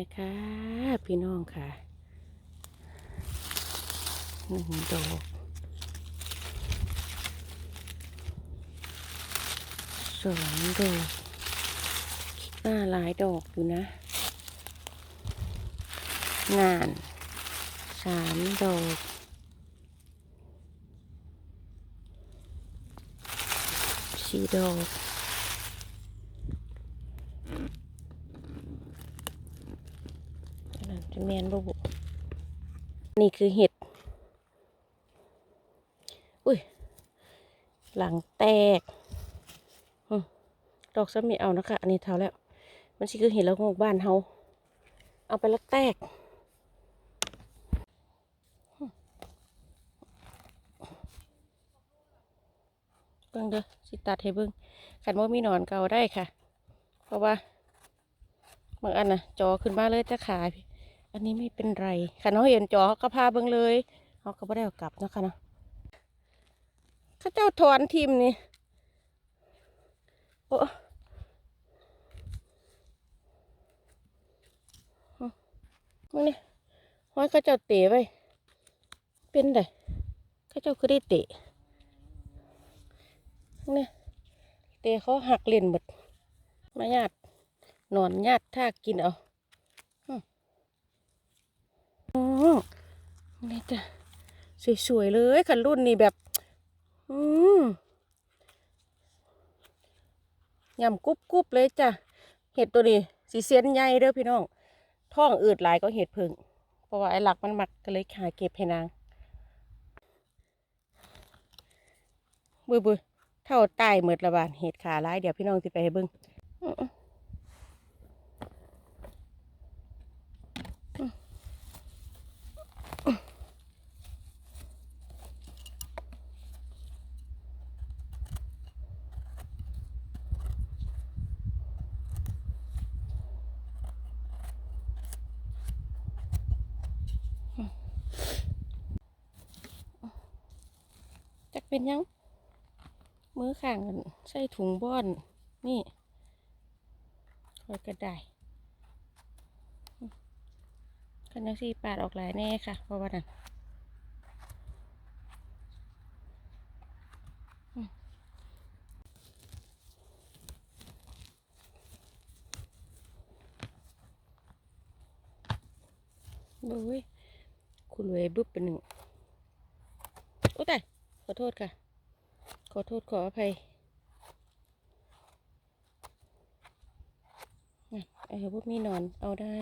นะคะพี่น้องค่ะหนึ่งดอกสองดอกคิดว่าหลายดอกอยู่นะ งานสามดอกสี่ดอก อันนั้น จะแมนบ่บุนี่คือเห็ด อุ้ย หลังแตกอืมดอกสมีเอานะคะ อันนี้เท่าแล้ว มันสิคือเห็ดแล้วงอกบ้านเฮา เอาไปแล้วแตก เบิ่งเด้อสิตัดให้เบิ่งขันว่ามีหนอนเก่าได้ค่ะ เพราะว่าบางอันนะจอขึ้นมาเลยจะขาย อันนี้ไม่เป็นไรค่ะน้องเห็นจอเขาก็พาเบิ่งเลยเขาก็ไม่ได้กลับนะคะเนาะเข้าเจ้าถอนทีมนี่โอ้มึงนี่ห้อยเข้าเจ้าเตะไว้เป็นไดเข้าเจ้าคือได้เตะนี่เตะเขาหักเล่นหมดมาญาตินอนญาติท่ากินเอาอืมอ๋อ นี่จ้ะสวยๆเลยคันรุ่นนี้แบบ อืมยำกรุบกรุบๆเลยจ้ะ เห็ดตัวนี้สีเสียนใหญ่เด้อพี่น้อง ท้องอืดหลายก็เห็ดผึ่ง เพราะว่าไอ้หลักมันมักก็เลยหาเก็บให้นางบุยบุยเท่าใต้เมิดละบานเห็ดขาร้ายเดี๋ยวพี่น้องสิไปให้เบิ่ง เป็นยังมือข้างกันใส่ถุงบอน นี่คอยกระไดคันยังสีปาดออกหลายแน่ค่ะเพราะว่านั่นดูเว้ยคุณรวยบุ๊บเป็นหนึ่งโอ้แต่ ขอโทษค่ะ ขอโทษขออภัยอะไอ้พวกมีนอนเอาได้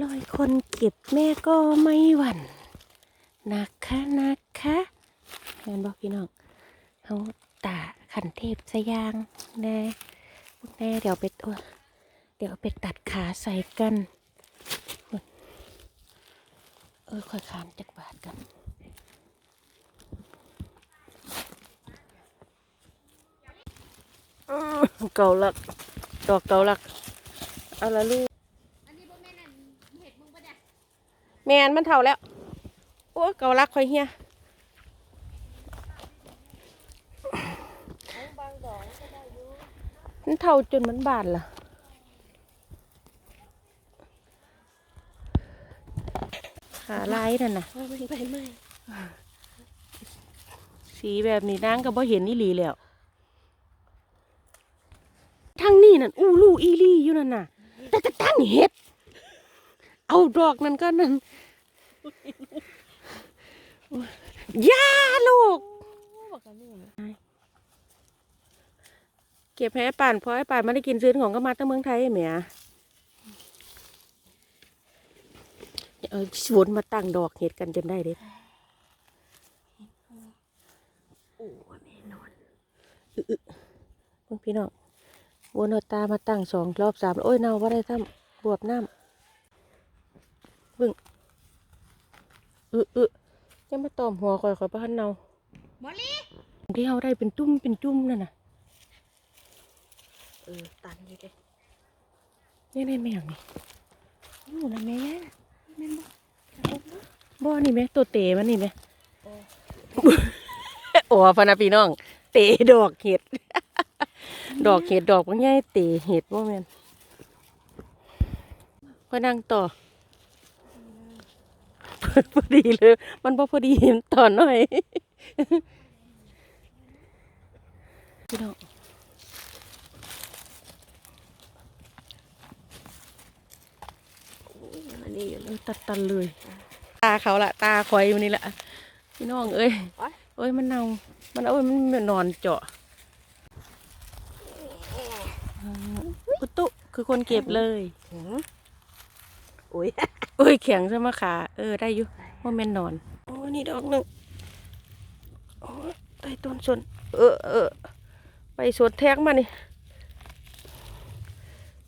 ลอยคนเก็บแม่ก็ไม่หวั่นนะคะนะคะเห็นบอกพี่น้องเขาตาขันเทพสยางแน่แน่เดี๋ยวไปตัวเดี๋ยวไปตัดขาใส่กันเออค่อยขามจักบาทกันเก่าลักดอกเก่าลักเอาละลูก อันนี้บ่แม่นอันเห็ดมึงปะเนี่ย แมนมันเท่าแล้ว โอ้เกาลักคอยเฮียมันเท่าจนมันบานล่ะขาลายนั่นน่ะไปไปไหมสีแบบนี้นางก็บ่เห็นอีหลีแล้วทางนี้นั่นอู้ลูอีลีอยู่นั่นน่ะแต่จะตั้งเห็ด เอาดอกนั่นก็นั่นย่าลูก เก็บให้ป่านเพราะไอ้ป่านไม่ได้กินซื้อของก็มาตั้งเมืองไทยแหมเออสวนมาตั้งดอกเห็ดกันจนได้เด็ดโอ้แน่นอนพี่น้องวนเอาตามาตั้งสองรอบสามโอ้ยเนาว่าได้ทำบวบน้ำ บึ้งอึอึจะมาตอมหัวข่อยข่อยบ่ทันเนาหมอลีที่เฮาได้เป็นจุ่มเป็นจุ่มนั่นน่ะเออตันอยู่เด้นี่ในแมวนี่อยู่นะแม่ย่าแม่นบ่บ่นี่แม่ตัวเตมันนี่แม่โอ้โอ้พะนะพี่น้อง เตดอกเห็ด ดอกเห็ดดอกมันใหญ่เตเห็ดบ่แม่นก็นั่งต่อ พอดีเลย มันบ่พอดีเห็นตอนหน่อยพี่น้องอันนี้อยู่เออตัดตันเลย ตาเขาละตาคอยอยู่นี่แหละพี่น้องเอ้ยเอ้ยมันเน่ามันเอ้ยมันนอนเจาะอุตุคือคนเก็บเลยโอ้ย เอ้ยแข็งใช่ไหมขาเออได้อยู่ว่าแม่นนอนโอ้นี่ดอกหนึ่งโอ้ใต้ต้นสนเออเออไปสวนแทงมานี่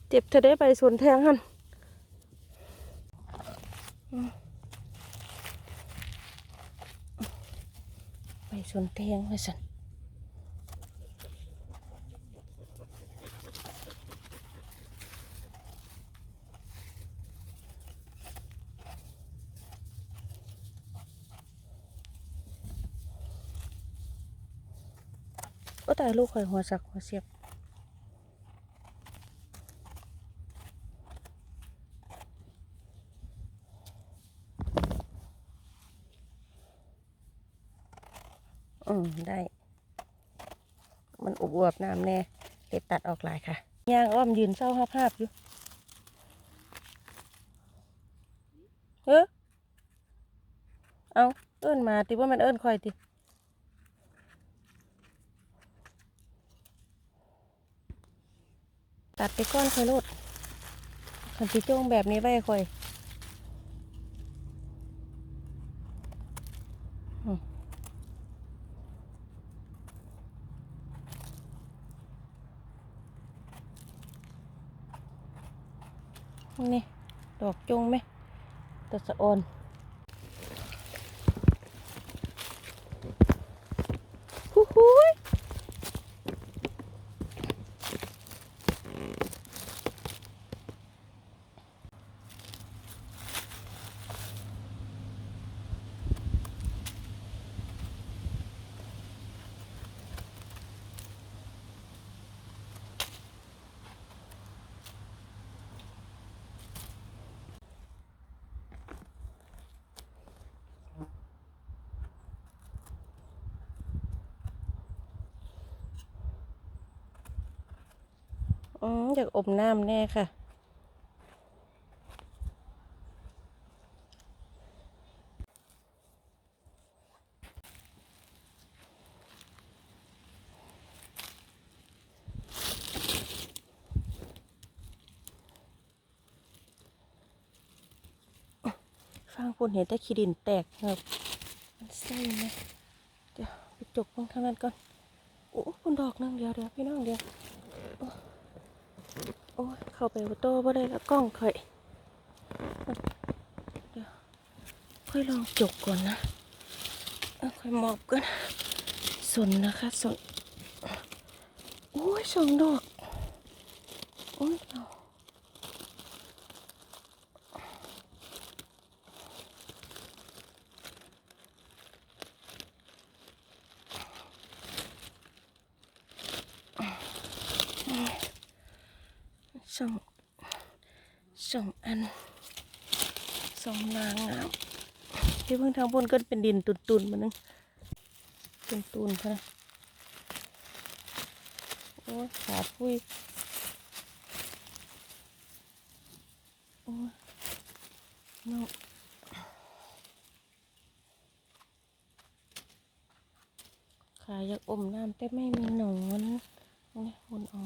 เจ็บเธอได้ไปสวนแทงหันอืมไปสวนแทงไว้สัน ก็ตายลูกข่อยหัวสักหัวเสียบอืมได้ มันอุบอวบน้ำแน่เด็ดตัดออกหลายค่ะยางอ้อมยืนเศร้าภาพอยู่เออเอาเอิ้นมาติว่ามันเอิ้นคอยติ ตัดไปก้อนคอยโลดขันสิโจ้งแบบนี้ไว้คอยนี่ ดอกจงไหมตะสะออนฮู้ฮู้ย อืมอยากอมน้ำแน่ค่ะ ฟังคุณเห็นแต่ขี้ดินแตกครับมันไส้ไหมเดี๋ยวไปจกบางข้างนั้นก่อน โอ้คุณดอกหนึงเดียวเดี๋ยวพี่น้องเดียว โอ้เข้าไปโต๊ะบ่ได้ละกล้องค่อยเดี๋ยวค่อยลองจกก่อนนะค่อยมอบก่อนสนนะคะสนโอ้ยสองดอกโอ้ยเอา สองสองอันสองนางงามที่เพิ่งทางบนก็เป็นดินตุนๆมานึงตุนตุนๆค่ะโอ้ขาพุยโอ้เนาะขาอยากอมน้ำแต่ไม่มีหนอนนี่หุ่นอ๋อ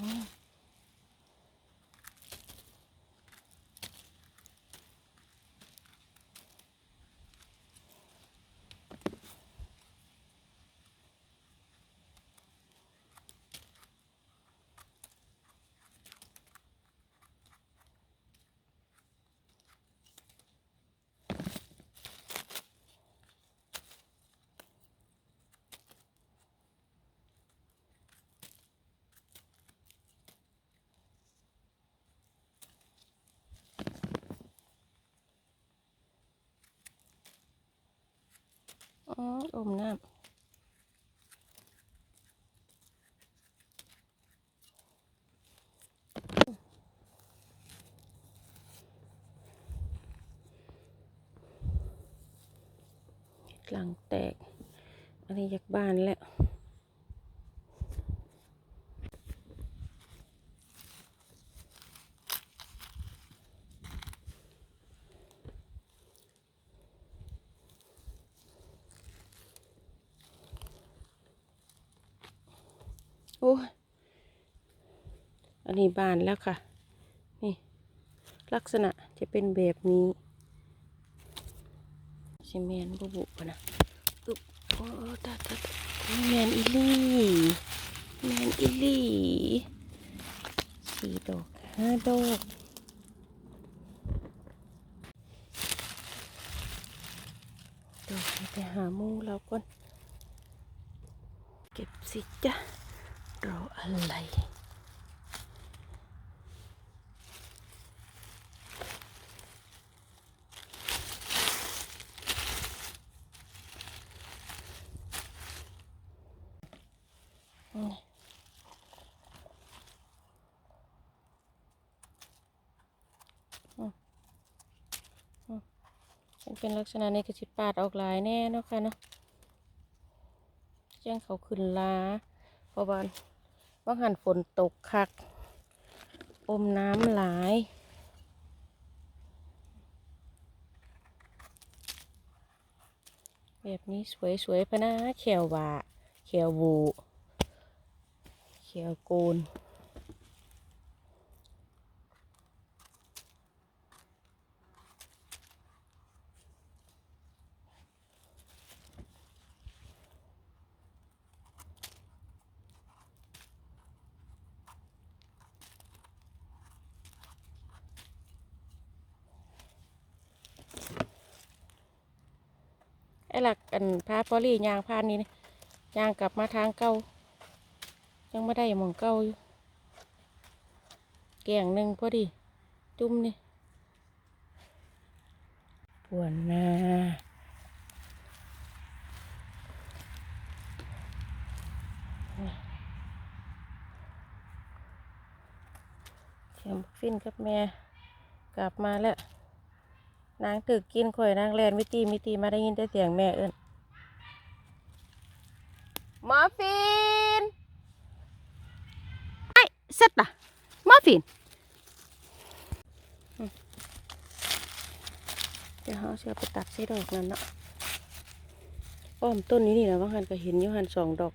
อมน้ำหลังแตก อันนี้ยากบ้านแล้ว โอ้ยอั นนี้บานแล้วค่ะ นี่ ลักษณะจะเป็นแบบนี้ใช่แมนบุบุปะนะอึบโอ้ตาตาตาแมนอีลี่แมนอีลี่สี่ดอกห้าดอกเดี๋ยวไปหามูเราก่อนเก็บสิจ้ะรออะไร นี่อืมอืมมัน เป็นลักษณะนี้ก็สิปาดออกหลายแน่เนาะค่ะเนาะแจ้งเขาขึ้นลาเพราะว่าว่าหันฝนตกคัก อมน้ำหลายแบบนี้สวยๆพะนะแขวบาแขวบูแขวโกน หลักอันพาพอลี่ยางพานนี้นะยางกลับมาทางเก่ายังไม่ได้หมองเก่าอยู่แกงหนึ่งพอดี จุ่มนี่ปวนนาเขียมฟินกับแม่กลับมาแล้ว นางตึกกินข่อยนางแลนมิตีมิตีมาได้ยินแต่เสียงแม่เอิ้นมอร์ฟินไอ้เสร็จละมอร์ฟินอืมเดี๋ยวเขาเชื่อไปตัดใส่ดอกนั่นเนาะอ้อมต้นนี้นี่นะว่าหันก็เห็นอยู่หันสองดอก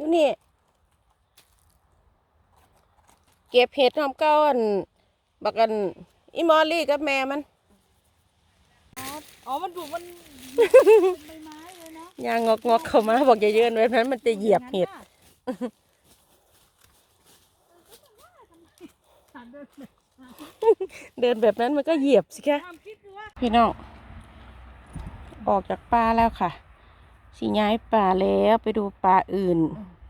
อยู่นี่ เก็บเห็ดทำก้อนบักกันอีมอลลี่กับแม่มัน อ๋อ มันบุกมันเป็นใบไม้เลยเนาะยางงอกงอกๆเข้ามาบอกอย่าเยินไว้เพราะนั้นมันจะเหยียบเห็ดหันเดินไปเดินแบบนั้นมันก็เหยียบสิคะความคิดคือว่าพี่น้องออกจากป่าแล้วค่ะ สิย้ายป่าแล้วไปดูป่าอื่น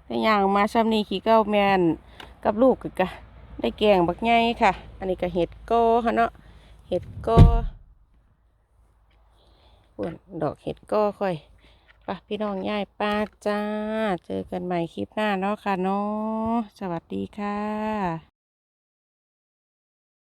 แต่อย่างมาซ้ำนี้ขี่เก้าแมนกับลูกกกะได้แกงบักไงค่ะ อันนี้ก็เห็ดโก้ค่ะเนาะเห็ดโก้ส่วนดอกเห็ดโก้ค่อยไปะพี่น้องย้ายป่าจ้า เจอกันใหม่คลิปหน้าเนาะค่ะเนาะสวัสดีค่ะ